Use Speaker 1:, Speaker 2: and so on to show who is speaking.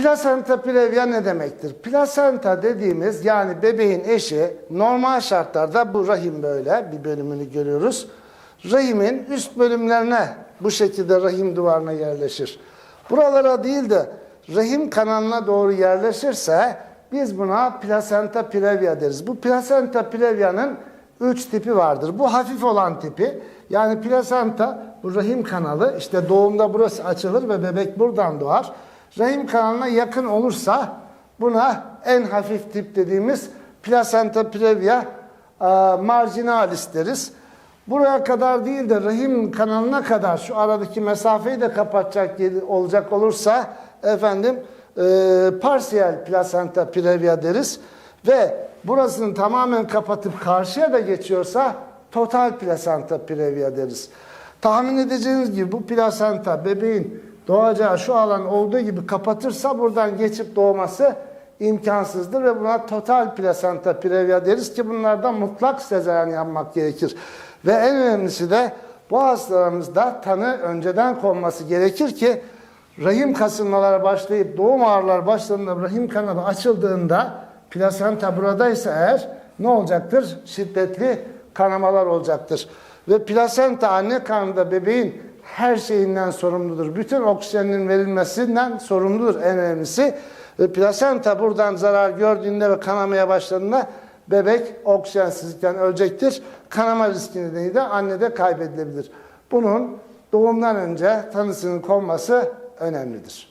Speaker 1: Plasenta previa ne demektir? Plasenta dediğimiz yani bebeğin eşi normal şartlarda bu rahim böyle bir bölümünü görüyoruz. Rahimin üst bölümlerine bu şekilde rahim duvarına yerleşir. Buralara değil de rahim kanalına doğru yerleşirse biz buna plasenta previa deriz. Bu plasenta previa'nın üç tipi vardır. Bu hafif olan tipi yani plasenta bu rahim kanalı işte doğumda burası açılır ve bebek buradan doğar. Rahim kanalına yakın olursa buna en hafif tip dediğimiz plasenta previa e, marginalis deriz. Buraya kadar değil de rahim kanalına kadar şu aradaki mesafeyi de kapatacak olacak olursa efendim e, parsiyel plasenta previa deriz. Ve burasını tamamen kapatıp karşıya da geçiyorsa total plasenta previa deriz. Tahmin edeceğiniz gibi bu plasenta bebeğin doğacağı şu alan olduğu gibi kapatırsa buradan geçip doğması imkansızdır ve buna total plasenta previa deriz ki bunlardan mutlak sezaryen yapmak gerekir. Ve en önemlisi de bu hastalarımızda tanı önceden konması gerekir ki rahim kasılmalara başlayıp doğum ağrıları başladığında rahim kanalı açıldığında plasenta buradaysa eğer ne olacaktır? Şiddetli kanamalar olacaktır. Ve plasenta anne karnında bebeğin her şeyinden sorumludur. Bütün oksijenin verilmesinden sorumludur en önemlisi. Ve plasenta buradan zarar gördüğünde ve kanamaya başladığında bebek oksijensizlikten ölecektir. Kanama riski nedeniyle de annede kaybedilebilir. Bunun doğumdan önce tanısının konması önemlidir.